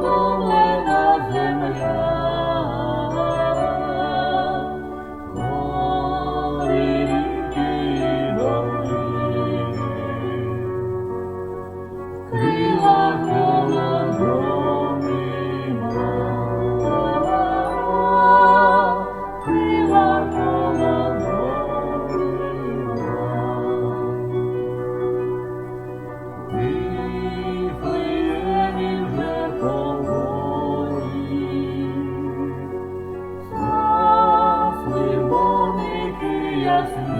como করছি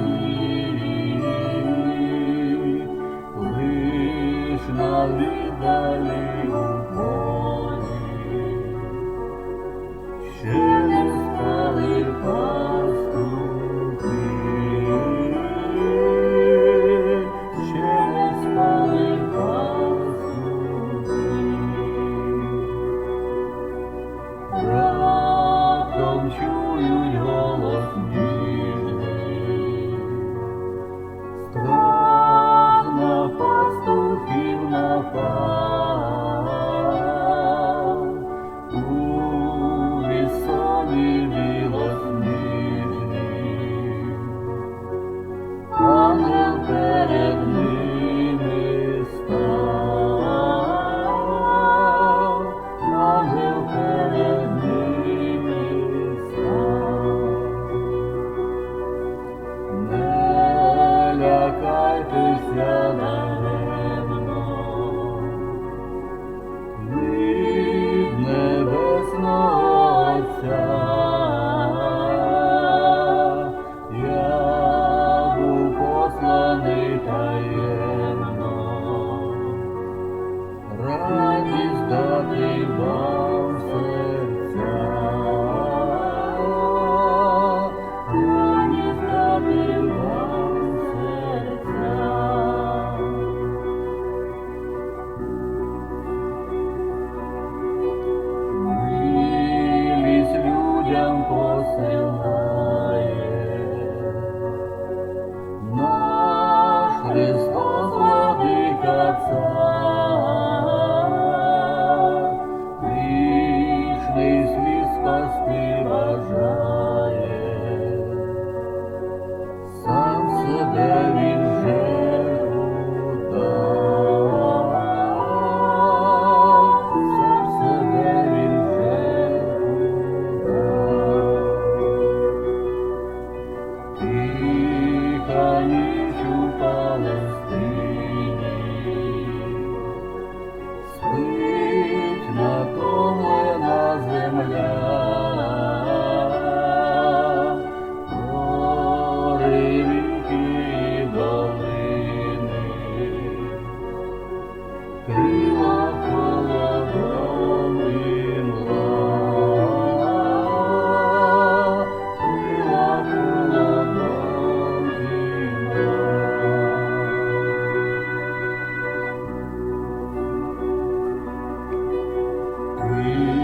Lakaitisia nam радість дати вам. стануть у Палестині, спить натомлена земля, гори ріки долини, крила. You.